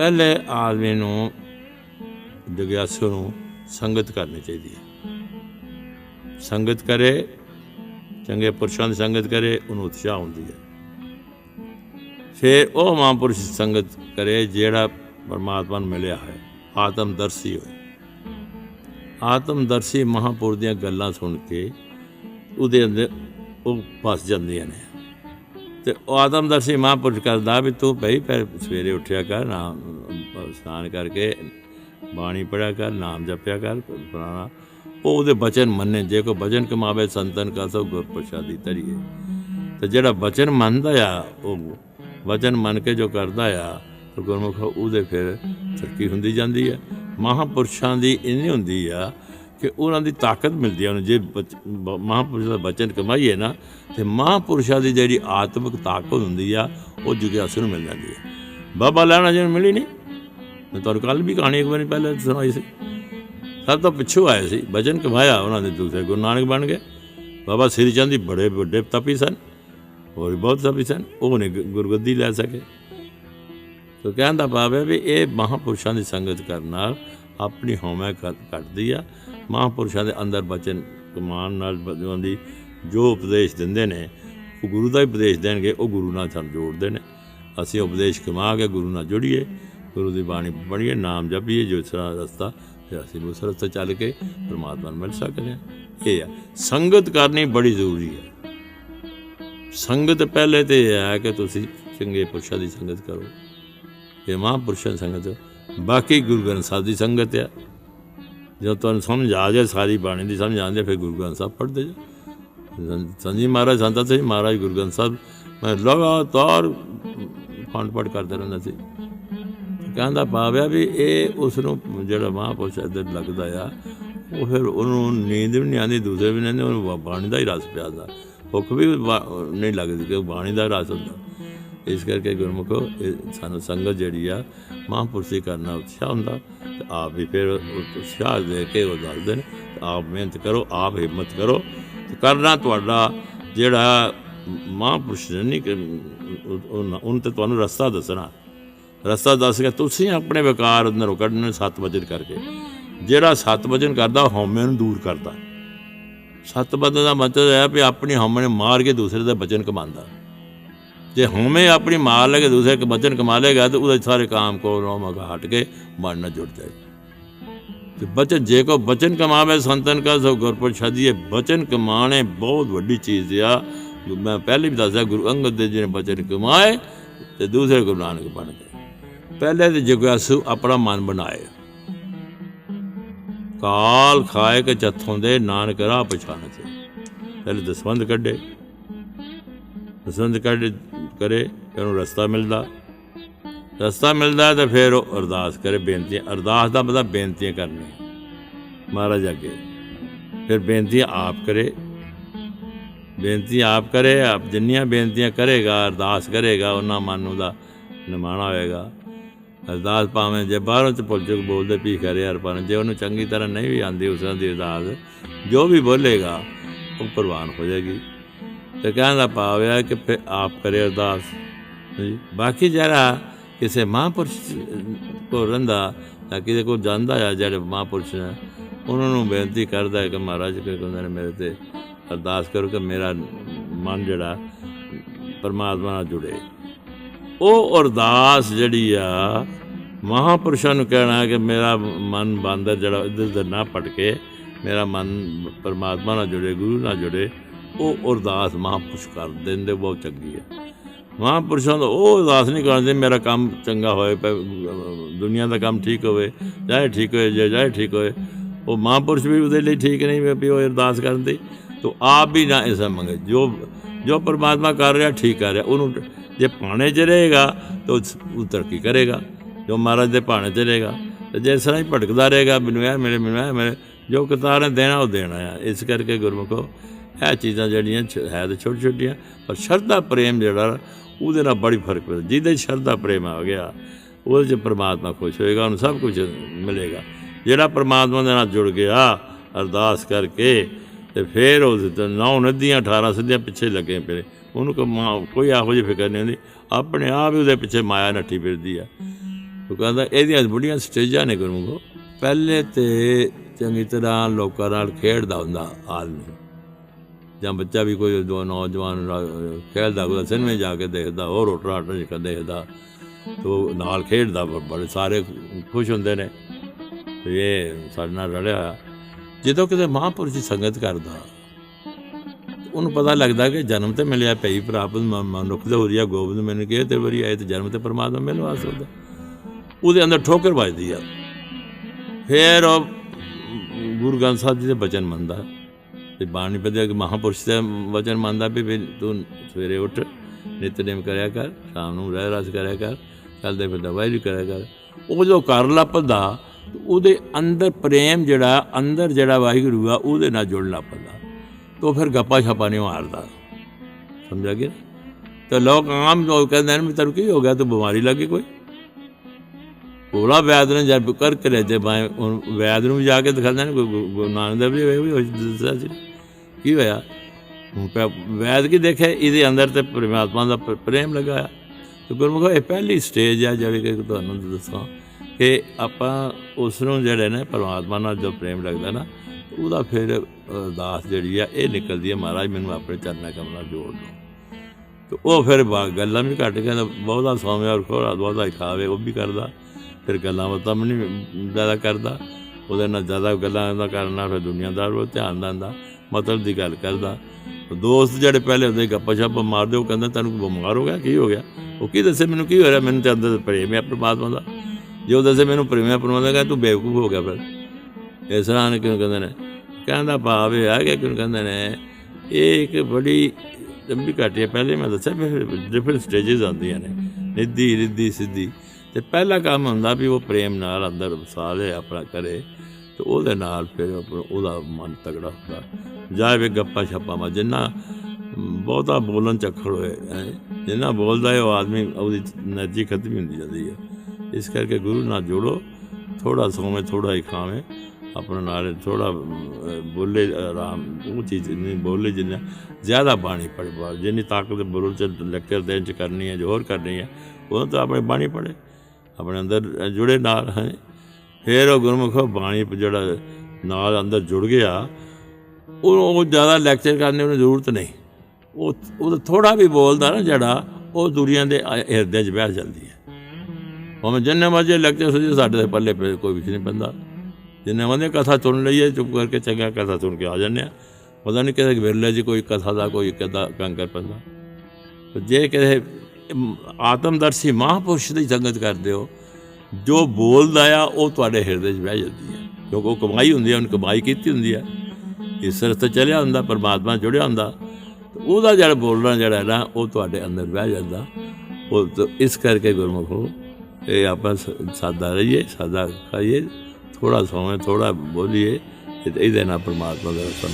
ਪਹਿਲੇ ਆਦਮੀ ਨੂੰ, ਜਗਿਆਸੂ ਨੂੰ ਸੰਗਤ ਕਰਨੀ ਚਾਹੀਦੀ ਹੈ। ਸੰਗਤ ਕਰੇ, ਚੰਗੇ ਪੁਰਸ਼ਾਂ ਦੀ ਸੰਗਤ ਕਰੇ, ਉਹਨੂੰ ਉਤਸ਼ਾਹ ਹੁੰਦੀ ਹੈ। ਫਿਰ ਉਹ ਮਹਾਂਪੁਰਸ਼ ਸੰਗਤ ਕਰੇ, ਜਿਹੜਾ ਪਰਮਾਤਮਾ ਨੂੰ ਮਿਲਿਆ ਹੈ, ਆਤਮਦਰਸ਼ੀ ਹੋਏ। ਆਤਮਦਰਸ਼ੀ ਮਹਾਂਪੁਰਸ਼ ਦੀਆਂ ਗੱਲਾਂ ਸੁਣ ਕੇ ਉਹਦੇ ਅੰਦਰ ਉਹ ਫਸ ਜਾਂਦੀਆਂ ਨੇ। ਤੇ ਉਹ ਆਤਮਦਰਸ਼ੀ ਮਹਾਂਪੁਰਸ਼ ਕਰਦਾ ਵੀ ਤੂੰ ਭਈ ਸਵੇਰੇ ਉੱਠਿਆ ਕਰ, ਨਾਮ ਇਸ਼ਨਾਨ ਕਰਕੇ ਬਾਣੀ ਪੜਿਆ ਕਰ, ਨਾਮ ਜਪਿਆ ਕਰ, ਪੁਰਾਣਾ। ਉਹ ਉਹਦੇ ਬਚਨ ਮੰਨੇ, ਜੇ ਕੋ ਬਚਨ ਕਮਾਵੇ ਸੰਤਨ ਕਾ ਸੋ ਗੁਰ ਪ੍ਰਸਾਦੀ ਤਰੀਏ ਤੇ ਜਿਹੜਾ ਬਚਨ ਮੰਨਦਾ ਆ, ਉਹ ਵਚਨ ਮੰਨ ਕੇ ਜੋ ਕਰਦਾ ਆ, ਤੇ ਗੁਰਮੁਖ ਉਹਦੇ ਫਿਰ ਤਰੱਕੀ ਹੁੰਦੀ ਜਾਂਦੀ ਆ। ਮਹਾਪੁਰਸ਼ਾਂ ਦੀ ਇੰਨੀ ਹੁੰਦੀ ਆ ਕਿ ਉਹਨਾਂ ਦੀ ਤਾਕਤ ਮਿਲਦੀ ਹੈ ਉਹਨੂੰ ਜੇ ਬਚ- ਦਾ ਬਚਨ ਕਮਾਈਏ ਨਾ, ਤੇ ਮਹਾਂਪੁਰਸ਼ਾਂ ਦੀ ਜਿਹੜੀ ਆਤਮਿਕ ਤਾਕਤ ਹੁੰਦੀ ਆ, ਉਹ ਜੁਗਿਆਸੂ ਨੂੰ ਮਿਲ ਜਾਂਦੀ ਹੈ ਬਾਬਾ ਲੈਣਾ ਜੀ ਮਿਲੀ ਨਹੀਂ ਮੈਂ ਤੁਹਾਨੂੰ ਕੱਲ ਵੀ ਕਹਾਣੀ ਇੱਕ ਵਾਰੀ ਪਹਿਲਾਂ ਸੁਣਾਈ ਸੀ। ਸਭ ਤੋਂ ਪਿੱਛੋਂ ਆਏ ਸੀ, ਬਚਨ ਕਮਾਇਆ ਉਹਨਾਂ ਦੇ ਦੂਸਰੇ, ਗੁਰੂ ਨਾਨਕ ਬਣ ਗਏ। ਬਾਬਾ ਸ੍ਰੀ ਚੰਦ ਜੀ ਬੜੇ ਵੱਡੇ ਤਪੀ ਸਨ, ਹੋਰ ਵੀ ਬਹੁਤ ਤਪੀ ਸਨ, ਉਹ ਨੇ ਗੁਰਗੱਦੀ ਲੈ ਸਕੇ। ਤੋ ਕਹਿੰਦਾ ਬਾਬੇ ਵੀ ਇਹ ਮਹਾਪੁਰਸ਼ਾਂ ਦੀ ਸੰਗਤ ਕਰਨ ਨਾਲ ਆਪਣੀ ਹਉਮੈ ਘ- ਘਟਦੀ ਆ ਮਹਾਪੁਰਸ਼ਾਂ ਦੇ ਅੰਦਰ ਬਚਨ ਕਮਾਨ ਨਾਲ ਬਚਨ ਦੀ ਜੋ ਉਪਦੇਸ਼ ਦਿੰਦੇ ਨੇ, ਉਹ ਗੁਰੂ ਦਾ ਹੀ ਉਪਦੇਸ਼ ਦੇਣਗੇ, ਉਹ ਗੁਰੂ ਨਾਲ ਸਾਨੂੰ ਜੋੜਦੇ ਨੇ। ਅਸੀਂ ਉਪਦੇਸ਼ ਕਮਾ ਕੇ ਗੁਰੂ ਨਾਲ ਜੁੜੀਏ, ਗੁਰੂ ਦੀ ਬਾਣੀ ਪੜ੍ਹੀਏ, ਨਾਮ ਜਪੀਏ, ਜੋ ਸਰਾ ਰਸਤਾ ਫਿਰ ਅਸੀਂ ਉਸ ਰਸਤੇ ਚੱਲ ਕੇ ਪਰਮਾਤਮਾ ਨੂੰ ਮਿਲ ਸਕਦੇ ਹਾਂ। ਇਹ ਆ। ਸੰਗਤ ਕਰਨੀ ਬੜੀ ਜ਼ਰੂਰੀ ਹੈ। ਸੰਗਤ ਪਹਿਲੇ ਤੇ ਇਹ ਹੈ ਕਿ ਤੁਸੀਂ ਚੰਗੇ ਪੁਰਸ਼ਾਂ ਦੀ ਸੰਗਤ ਕਰੋ। ਇਹ ਮਹਾਂਪੁਰਸ਼ਾਂ ਦੀ ਸੰਗਤ ਬਾਕੀ ਗੁਰੂ ਗ੍ਰੰਥ ਸਾਹਿਬ ਦੀ ਸੰਗਤ ਹੈ। ਜਦੋਂ ਤੁਹਾਨੂੰ ਸਮਝ ਆ ਜਾਏ ਸਾਰੀ ਬਾਣੀ ਦੀ ਸਮਝ ਆਉਂਦੀ ਹੈ ਫਿਰ ਗੁਰੂ ਗ੍ਰੰਥ ਸਾਹਿਬ ਪੜ੍ਹਦੇ ਜਾ। ਸੰਜੀ ਮਹਾਰਾਜ ਸੰਤਾ ਸੀ ਮਹਾਰਾਜ ਗੁਰੂ ਗ੍ਰੰਥ ਸਾਹਿਬ ਮੈਂ ਲਗਾਤਾਰ ਫੰਡ ਪੜ ਕਰਦਾ ਰਹਿੰਦਾ ਸੀ। ਕਹਿੰਦਾ ਭਾਵਿਆ ਵੀ ਇਹ ਉਸ ਨੂੰ ਜਿਹੜਾ ਮਹਾਂਪੁਰਸ਼ ਇੱਧਰ ਲੱਗਦਾ ਆ ਉਹ ਫਿਰ ਉਹਨੂੰ ਨੀਂਦ ਵੀ ਨਹੀਂ ਆਉਂਦੀ ਦੂਸਰੇ ਵੀ ਨਹੀਂ ਆਉਂਦੇ, ਉਹਨੂੰ ਬਾਣੀ ਦਾ ਹੀ ਰਸ ਪਿਆਦਾ ਭੁੱਖ ਵੀ ਬਾ- ਨਹੀਂ ਲੱਗਦੀ ਕਿ ਬਾਣੀ ਦਾ ਰਸ ਹੁੰਦਾ। ਇਸ ਕਰਕੇ ਗੁਰਮੁਖੋ, ਇਹ ਸਾਨੂੰ ਸੰਗਤ ਜਿਹੜੀ ਆ, ਮਹਾਂਪੁਰਸ਼ੀ ਕਰਨਾ ਉਤਸ਼ਾਹ ਹੁੰਦਾ, ਤੇ ਆਪ ਵੀ ਫਿਰ ਉਤਸ਼ਾਹ ਦੇ ਕੇ ਉਹ ਦੱਸਦੇ ਨੇ ਤੇ ਆਪ ਮਿਹਨਤ ਕਰੋ, ਆਪ ਹਿੰਮਤ ਕਰੋ। ਤੇ ਕਰਨਾ ਤੁਹਾਡਾ ਜਿਹੜਾ ਮਹਾਂਪੁਰਸ਼ ਨਹੀਂ ਕਿ, ਉਹ- ਤੇ ਤੁਹਾਨੂੰ ਰਸਤਾ ਦੱਸਣਾ। ਰਸਤਾ ਦੱਸ ਕੇ ਤੁਸੀਂ ਆਪਣੇ ਵਿਕਾਰ ਅੰਦਰੋਂ ਕੱਢਣੇ ਸੱਤ ਵਜਨ ਕਰਕੇ। ਜਿਹੜਾ ਸੱਤ ਵਜਨ ਕਰਦਾ, ਉਹ ਹਉਮੈ ਨੂੰ ਦੂਰ ਕਰਦਾ। ਸੱਤ ਵਜਨ ਦਾ ਮਤਲਬ ਹੈ ਵੀ ਆਪਣੀ ਹਉਮੈ ਨੂੰ ਮਾਰ ਕੇ ਦੂਸਰੇ ਦਾ ਵਚਨ ਕਮਾਉਂਦਾ। ਜੇ ਹਉਮੈ ਆਪਣੀ ਮਾਰ ਲੈ ਕੇ ਦੂਸਰੇ ਕੇ ਬਚਨ ਕਮਾ ਲੇਗਾ ਤਾਂ ਉਹਦੇ ਸਾਰੇ ਕਾਮ ਕੋ ਰੋਮਗਾ ਹਟ ਕੇ ਮਨ ਨਾਲ ਜੁੜ ਜਾਏਗਾ ਤੇ ਬਚਨ ਜੇ ਕੋ ਬਚਨ ਕਮਾਵੇ ਸੰਤਨ ਕਾ ਸੋ ਗੁਰਪੁਰ ਛਦੀਏ ਬਚਨ ਕਮਾਣੇ ਬਹੁਤ ਵੱਡੀ ਚੀਜ਼ ਆ। ਮੈਂ ਪਹਿਲੇ ਵੀ ਦੱਸਿਆ, ਗੁਰੂ ਅੰਗਦ ਦੇਵ ਜੀ ਨੇ ਬਚਨ ਕਮਾਏ ਤੇ ਦੂਸਰੇ ਗੁਰੂ ਨਾਨਕ ਬਣ ਗਏ। ਪਹਿਲੇ ਤੇ ਜਗਿਆਸੂ ਆਪਣਾ ਮਨ ਬਣਾਏ। ਕਾਲ ਖਾਏ ਕੇ ਜੱਥੋਂ ਦੇ ਨਾਨਕ ਰਾਹ ਪਛਾਣ ਤੇ ਪਹਿਲੇ ਦਸਵੰਦ ਕੱਢੇ। ਦਸਵੰਦ ਕੱਢੇ ਕਰੇ ਫਿਰ ਉਹਨੂੰ ਰਸਤਾ ਮਿਲਦਾ। ਰਸਤਾ ਮਿਲਦਾ ਤਾਂ ਫਿਰ ਉਹ ਅਰਦਾਸ ਕਰੇ, ਬੇਨਤੀਆਂ, ਅਰਦਾਸ ਦਾ ਮਤਲਬ ਬੇਨਤੀਆਂ ਕਰਨੀਆਂ। ਮਹਾਰਾਜ ਅੱਗੇ। ਫਿਰ ਬੇਨਤੀਆਂ ਆਪ ਕਰੇ। ਬੇਨਤੀ ਆਪ ਕਰੇ, ਆਪ ਜਿੰਨੀਆਂ ਬੇਨਤੀਆਂ ਕਰੇਗਾ, ਅਰਦਾਸ ਕਰੇਗਾ, ਉਹਨਾਂ ਮਨ ਨੂੰ ਦਾ ਨਿਮਾਣਾ ਹੋਏਗਾ। ਅਰਦਾਸ ਭਾਵੇਂ ਜੇ ਬਾਹਰੋਂ ਚ ਭੁੱਲ ਚੁੱਕ ਬੋਲਦੇ ਪੀ ਕਰੇ ਯਾਰ ਪਰ ਜੇ ਉਹਨੂੰ ਚੰਗੀ ਤਰ੍ਹਾਂ ਨਹੀਂ ਵੀ ਆਂਦੀ ਉਸ ਤਰ੍ਹਾਂ ਦੀ ਅਰਦਾਸ, ਜੋ ਵੀ ਬੋਲੇਗਾ, ਉਹ ਪ੍ਰਵਾਨ ਹੋ ਜਾਏਗੀ। ਤੇ ਕਹਿੰਦਾ ਭਾਵ ਕਿ ਫਿਰ ਆਪ ਕਰੇ ਅਰਦਾਸ। ਬਾਕੀ ਜਿਹੜਾ ਕਿਸੇ ਮਹਾਂਪੁਰਸ਼ ਕੋ ਰਹਿੰਦਾ ਤਾਂ ਕਿਸੇ ਕੋ ਜਾਂਦਾ ਆ ਜਿਹੜੇ ਮਹਾਂਪੁਰਸ਼ ਨੇ ਉਹਨਾਂ ਨੂੰ ਬੇਨਤੀ ਕਰਦਾ ਹੈ ਕਿ ਮਹਾਰਾਜ ਕਿ ਕਹਿੰਦੇ ਨੇ ਮੇਰੇ ਤੇ ਅਰਦਾਸ ਕਰੋ ਕਿ ਮੇਰਾ ਮਨ ਜਿਹੜਾ ਪਰਮਾਤਮਾ ਨਾਲ ਜੁੜੇ। ਉਹ ਅਰਦਾਸ ਜਿਹੜੀ ਆ, ਮਹਾਪੁਰਸ਼ਾਂ ਨੂੰ ਕਹਿਣਾ ਕਿ ਮੇਰਾ ਮਨ ਬੰਦਰ ਜਿਹੜਾ ਇੱਧਰ ਉੱਧਰ ਨਾ ਭਟਕੇ, ਮੇਰਾ ਮਨ ਪਰਮਾਤਮਾ ਨਾਲ ਜੁੜੇ, ਗੁਰੂ ਨਾਲ ਜੁੜੇ। ਉਹ ਅਰਦਾਸ ਮਹਾਂਪੁਰਸ਼ ਕਰ ਦਿੰਦੇ, ਬਹੁਤ ਚੰਗੀ ਹੈ। ਮਹਾਂਪੁਰਸ਼ਾਂ ਦਾ ਉਹ ਅਰਦਾਸ ਨਹੀਂ ਕਰਦੇ, ਮੇਰਾ ਕੰਮ ਚੰਗਾ ਹੋਏ, ਪ- ਦੁਨੀਆ ਦਾ ਕੰਮ ਠੀਕ ਹੋਵੇ, ਚਾਹੇ ਠੀਕ ਹੋਏ, ਜੇ ਚਾਹੇ ਠੀਕ ਹੋਏ। ਉਹ ਮਹਾਂਪੁਰਸ਼ ਵੀ ਉਹਦੇ ਲਈ ਠੀਕ ਨਹੀਂ ਵੀ ਉਹ ਅਰਦਾਸ ਕਰਨ ਦੀ। ਤੋ ਆਪ ਵੀ ਨਾ ਐਸਾ ਮੰਗੇ। ਜੋ ਜੋ ਪਰਮਾਤਮਾ ਕਰ ਰਿਹਾ, ਠੀਕ ਕਰ ਰਿਹਾ। ਉਹਨੂੰ ਜੇ ਪਾਣੇ 'ਚ ਰਹੇਗਾ, ਤਾਂ ਉਹ ਤਰੱਕੀ ਕਰੇਗਾ। ਜੋ ਮਹਾਰਾਜ ਦੇ ਭਾਣੇ 'ਚ ਰਹੇਗਾ, ਤੇ ਜੇ ਤਰ੍ਹਾਂ ਹੀ ਭਟਕਦਾ ਰਹੇਗਾ, ਮੈਨੂੰ ਇਹ ਮੇਰੇ, ਮੈਨੂੰ ਮੇਰੇ, ਜੋ ਕਰਤਾਰ ਦੇਣਾ, ਉਹ ਦੇਣਾ ਆ। ਇਸ ਕਰਕੇ ਗੁਰਮੁਖੋ ਇਹ ਚੀਜ਼ਾਂ ਜਿਹੜੀਆਂ ਛ- ਹੈ ਤਾਂ ਛੋਟੀ ਛੋਟੀਆਂ, ਪਰ ਸ਼ਰਧਾ ਪ੍ਰੇਮ ਜਿਹੜਾ, ਉਹਦੇ ਨਾਲ ਬੜੀ ਫ਼ਰਕ ਪੈਂਦਾ। ਜਿਹਦੇ 'ਚ ਸ਼ਰਧਾ ਪ੍ਰੇਮ ਆ ਗਿਆ, ਉਹਦੇ 'ਚ ਪ੍ਰਮਾਤਮਾ ਖੁਸ਼ ਹੋਏਗਾ, ਉਹਨੂੰ ਸਭ ਕੁਝ ਮਿਲੇਗਾ। ਜਿਹੜਾ ਪ੍ਰਮਾਤਮਾ ਦੇ ਨਾਲ ਜੁੜ ਗਿਆ, ਅਰਦਾਸ ਕਰਕੇ, ਤੇ ਫਿਰ ਉਹ ਨੌ ਨਦੀਆਂ 18 ਸਿੱਧੀਆਂ ਪਿੱਛੇ ਲੱਗੇ ਪਏ। ਉਹਨੂੰ ਕੋਈ ਮਾਂ- ਇਹੋ ਜਿਹੀ ਫਿਕਰ ਨਹੀਂ ਹੁੰਦੀ। ਆਪਣੇ ਆਪ ਹੀ ਉਹਦੇ ਪਿੱਛੇ ਮਾਇਆ ਨੱਠੀ ਫਿਰਦੀ ਆ। ਉਹ ਕਹਿੰਦਾ, ਇਹਦੀਆਂ ਬੜੀਆਂ ਸਟੇਜਾਂ ਨੇ ਗੁਰਮੁਖੋ। ਪਹਿਲੇ ਤੇ ਚੰਗੀ ਤਰ੍ਹਾਂ ਲੋਕਾਂ ਨਾਲ ਖੇਡਦਾ ਹੁੰਦਾ ਆਦਮੀ ਜਾਂ ਬੱਚਾ ਵੀ ਕੋਈ ਨੌਜਵਾਨ ਖੇਡਦਾ ਕੋਈ ਸਿਨੇਮੇ ਜਾ ਕੇ ਦੇਖਦਾ, ਹੋਰ ਰੋਟਰਾ ਟਿਕ ਦੇਖਦਾ, ਤੋ ਨਾਲ ਖੇਡਦਾ ਬੜੇ ਸਾਰੇ ਖੁਸ਼ ਹੁੰਦੇ ਨੇ। ਤੇ ਇਹ ਸਾਡੇ ਨਾਲ ਰਲਿਆ ਹੋਇਆ। ਜਦੋਂ ਕਿਤੇ ਮਹਾਂਪੁਰਸ਼ ਦੀ ਸੰਗਤ ਕਰਦਾ, ਉਹਨੂੰ ਪਤਾ ਲੱਗਦਾ ਕਿ ਜਨਮ ਤੇ ਮਿਲਿਆ ਭਈ ਪ੍ਰਾਪਤ ਮ- ਮਨੁੱਖ ਦੇ ਹੋਰੀਆ ਗੋਬਿੰਦ ਮੈਨੂੰ ਕਿਹਾ ਤੇ ਵਰੀ ਆਏ ਤੇ ਜਨਮ ਤੇ ਪਰਮਾਤਮਾ ਮਿਲ ਵਾਸ ਹੁੰਦਾ ਉਹਦੇ ਅੰਦਰ ਠੋਕਰ ਵੱਜਦੀ ਆ। ਫਿਰ ਉਹ ਗੁਰੂ ਗ੍ਰੰਥ ਸਾਹਿਬ ਜੀ ਦੇ ਬਚਨ ਮੰਨਦਾ। ਤੇ ਬਾਣੀ ਪੜ੍ਹਦਾ ਕਿ ਮਹਾਂਪੁਰਸ਼ ਦਾ ਵਚਨ ਮੰਨਦਾ ਵੀ ਤੂੰ ਸਵੇਰੇ ਉੱਠ, ਨਿਤਨੇਮ ਕਰਿਆ ਕਰ, ਸ਼ਾਮ ਨੂੰ ਰਹਿ ਰਸ ਕਰਿਆ ਕਰ ਚੱਲਦੇ ਫਿਰ ਦਵਾਈ ਵੀ ਕਰਿਆ ਕਰ। ਉਹ ਜੋ ਕਰ ਲੱਪਦਾ ਉਹਦੇ ਅੰਦਰ ਪ੍ਰੇਮ ਜਿਹੜਾ, ਅੰਦਰ ਜਿਹੜਾ ਵਾਹਿਗੁਰੂ ਆ, ਉਹਦੇ ਨਾਲ ਜੁੜ ਲੱਪਦਾ ਤੋ ਫਿਰ ਗੱਪਾ ਛਪਾ ਨਹੀਂ ਮਾਰਦਾ। ਸਮਝਿਆ ਗਿਆ ਤੇ ਲੋਕ ਆਮ ਲੋਕ ਕਹਿੰਦੇ ਨੇ ਵੀ ਤੈਨੂੰ ਕੀ ਹੋ ਗਿਆ, ਤੂੰ ਬਿਮਾਰੀ ਲੱਗੀ ਕੋਈ? ਕੋਲਾ ਵੈਦ ਨੇ ਜਦ ਕਰ ਕਰੇ ਤੇ ਬਾਏ ਹੁਣ ਵੈਦ ਨੂੰ ਵੀ ਜਾ ਕੇ ਦਿਖਾਉਂਦੇ ਨੇ ਕੋਈ ਗੁਰੂ ਨਾਨਕ ਦੇਵ ਜੀ ਵੀ ਹੋਈ ਦੱਸਿਆ ਸੀ। ਕੀ ਹੋਇਆ? ਵੈਦ ਕੀ ਦੇਖਿਆ? ਇਹਦੇ ਅੰਦਰ ਤੇ ਪ੍ਰਮਾਤਮਾ ਦਾ ਪ੍ਰੇਮ ਲਗਾਇਆ। ਤੇ ਗੁਰਮੁਖੋ ਇਹ ਪਹਿਲੀ ਸਟੇਜ ਆ ਜਿਹੜੀ ਕਿ ਤੁਹਾਨੂੰ ਦੱਸਾਂ ਕਿ ਆਪਾਂ ਉਸ ਨੂੰ ਜਿਹੜੇ ਨੇ ਪਰਮਾਤਮਾ ਨਾਲ ਜੋ ਪ੍ਰੇਮ ਲੱਗਦਾ ਨਾ ਉਹਦਾ ਫਿਰ ਅਰਦਾਸ ਜਿਹੜੀ ਆ ਇਹ ਨਿਕਲਦੀ ਹੈ ਮਹਾਰਾਜ ਮੈਨੂੰ ਆਪਣੇ ਚਰਨਾਂ ਕਮਲਾਂ ਜੋੜ ਲਓ ਤੇ ਉਹ ਫਿਰ ਗੱਲਾਂ ਵੀ ਘੱਟ ਕਹਿੰਦਾ ਬਹੁਤਾ ਸੌਵੇਂ ਔਰ ਖੋਰਾ ਬਹੁਤਾ ਖਾਵੇ। ਉਹ ਵੀ ਕਰਦਾ। ਫਿਰ ਗੱਲਾਂ ਬਾਤਾਂ ਵੀ ਨਹੀਂ ਜ਼ਿਆਦਾ ਕਰਦਾ। ਉਹਦੇ ਨਾਲ ਜ਼ਿਆਦਾ ਗੱਲਾਂ ਦਾ ਕਰਨਾ ਫਿਰ ਦੁਨੀਆਦਾਰ ਉਹ ਧਿਆਨ ਦਿੰਦਾ। ਮਤਲਬ ਦੀ ਗੱਲ ਕਰਦਾ। ਦੋਸਤ ਜਿਹੜੇ ਪਹਿਲੇ ਹੁੰਦੇ ਗੱਪਾ ਛਾਪਾ ਮਾਰਦੇ, ਉਹ ਕਹਿੰਦਾ, ਤੈਨੂੰ ਬਿਮਾਰ ਹੋ ਗਿਆ? ਕੀ ਹੋ ਗਿਆ? ਉਹ ਕੀ ਦੱਸੇ ਮੈਨੂੰ? ਕੀ ਹੋ ਰਿਹਾ ਮੈਨੂੰ ਤੇ ਅੰਦਰ ਪ੍ਰੇਮ ਹੈ ਪ੍ਰਮਾਤਮਾ ਦਾ। ਜੇ ਉਹ ਦੱਸੇ ਮੈਨੂੰ ਪ੍ਰੇਮ ਹੈ ਪ੍ਰਮਾਤਮਾ ਦਾ ਕਹਿੰਦਾ ਤੂੰ ਬੇਵਕੂਫ ਹੋ ਗਿਆ ਫਿਰ। ਇਸ ਤਰ੍ਹਾਂ ਨੇ ਕਿਉਂ ਕਹਿੰਦੇ ਨੇ? ਕਹਿੰਦਾ, ਭਾਵ ਇਹ ਆ ਕਿ ਕਿਉਂ ਕਹਿੰਦੇ ਨੇ? ਇਹ ਇੱਕ ਬੜੀ ਲੰਬੀ ਘਾਟੀ ਹੈ ਪਹਿਲੇ ਮੈਂ ਦੱਸਿਆ ਫਿਰ ਡਿਫਰੈਂਟ ਸਟੇजेस ਆਉਂਦੀਆਂ ਨੇ। ਨਿੱਧੀ, ਰਿੱਧੀ, ਸਿੱਧੀ। ਤੇ ਪਹਿਲਾ ਕੰਮ ਹੁੰਦਾ ਵੀ ਉਹ ਪ੍ਰੇਮ ਨਾਲ ਅੰਦਰ ਵਸਾ ਲੈ, ਆਪਣਾ ਕਰੇ। ਤੇ ਉਹਦੇ ਨਾਲ ਫਿਰ ਉਹਦਾ ਮਨ ਤਗੜਾ ਹੁੰਦਾ। ਜਾਏ ਵੇ ਗੱਪਾਂ ਛੱਪਾਂ ਮਾ ਜਿੰਨਾ ਬਹੁਤਾ ਬੋਲਣ 'ਚ ਚੱਖੜ ਹੋਏ ਜਿੰਨਾ ਬੋਲਦਾ ਹੈ ਉਹ ਆਦਮੀ ਉਹਦੀ એનર્ਜੀ ਖਤਮ ਹੁੰਦੀ ਜਾਂਦੀ ਹੈ ਇਸ ਕਰਕੇ ਗੁਰੂ ਨਾਲ ਜੋੜੋ ਥੋੜਾ ਸੋਵੇਂ ਥੋੜਾ ਹੀ ਖਾਵੇਂ, ਆਪਣਾ ਨਾਲ ਥੋੜਾ ਬੋਲੇ ਆਰਾਮ, ਉਹ ਚੀਜ਼ ਨਹੀਂ ਬੋਲੇ ਜਿੰਨਾ ਜ਼ਿਆਦਾ ਬਾਣੀ ਪੜੇ ਜਿੰਨੀ ਤਾਕਤ ਬੋਲਣ ਚ ਲੈਕਚਰ ਦੇਣ ਚ ਕਰਨੀ ਹੈ, ਜੋਰ ਕਰਨੀ ਹੈ ਉਹ ਤਾਂ ਆਪਣੇ ਬਾਣੀ ਪੜੇ ਆਪਣੇ ਅੰਦਰ ਜੁੜੇ ਨਾਲ, ਹੈ। ਫਿਰ ਉਹ ਗੁਰਮੁਖੋ ਬਾਣੀ ਜਿਹੜਾ ਨਾਲ ਅੰਦਰ ਜੁੜ ਗਿਆ, ਉਹ ਉਹ ਜ਼ਿਆਦਾ ਲੈਕਚਰ ਕਰਨ ਦੀ ਜ਼ਰੂਰਤ ਨਹੀਂ। ਉਹ ਉਹ ਥੋੜਾ ਵੀ ਬੋਲਦਾ ਨਾ ਜਿਹੜਾ ਉਹ ਦੁਨੀਆ ਦੇ ਆ- ਹਿਰਦੇ 'ਚ ਬੈਠ ਜਾਂਦੀ ਹੈ। ਭਾਵੇਂ ਜਿੰਨੇ ਮਰਜ਼ੀ ਲੈਕਚਰ ਸੁਝੇ ਸਾਡੇ ਦੇ ਪੱਲੇ ਪੇ ਕੋਈ ਵੀ ਨਹੀਂ ਪੈਂਦਾ। ਜਿੰਨੇ ਮਰਜ਼ੀ ਕਥਾ ਸੁਣ ਲਈਏ, ਚੁੱਪ ਕਰਕੇ ਚੰਗਾ ਕਥਾ ਸੁਣ ਕੇ ਆ ਜਾਂਦੇ ਆ। ਪਤਾ ਨਹੀਂ ਕਿਸੇ ਵਿਰਲੇ 'ਚ ਕੋਈ ਕਥਾ ਦਾ ਕੋਈ ਕਿੱਦਾਂ ਕੰਕਰ ਪੈਂਦਾ। ਜੇ ਕਿਸੇ ਆਤਮਦਰਸ਼ੀ ਮਹਾਂਪੁਰਸ਼ ਦੀ ਸੰਗਤ ਕਰਦੇ ਹੋ ਜੋ ਬੋਲਦਾ ਆ, ਉਹ ਤੁਹਾਡੇ ਹਿਰਦੇ 'ਚ ਬਹਿ ਜਾਂਦੀ ਹੈ ਕਿਉਂਕਿ ਉਹ ਕਮਾਈ ਹੁੰਦੀ ਹੈ ਉਹਨੇ ਕਮਾਈ ਕੀਤੀ ਹੁੰਦੀ ਹੈ ਇਸ ਰਸਤੇ ਚੱਲਿਆ ਹੁੰਦਾ, ਪਰਮਾਤਮਾ ਜੁੜਿਆ ਹੁੰਦਾ। ਤੇ ਉਹਦਾ ਜਿਹੜਾ ਬੋਲਣਾ ਜਿਹੜਾ ਨਾ, ਉਹ ਤੁਹਾਡੇ ਅੰਦਰ ਬਹਿ ਜਾਂਦਾ। ਉਹ ਇਸ ਕਰਕੇ ਗੁਰਮੁਖੋ ਇਹ ਆਪਾਂ ਸ- ਸਾਦਾ ਰਹੀਏ, ਸਾਦਾ ਖਾਈਏ ਥੋੜਾ ਸੋਵੇਂ ਥੋੜਾ ਬੋਲੀਏ, ਤੇ ਇਹਦੇ ਨਾਲ ਪਰਮਾਤਮਾ ਦਾ ਰਸਨ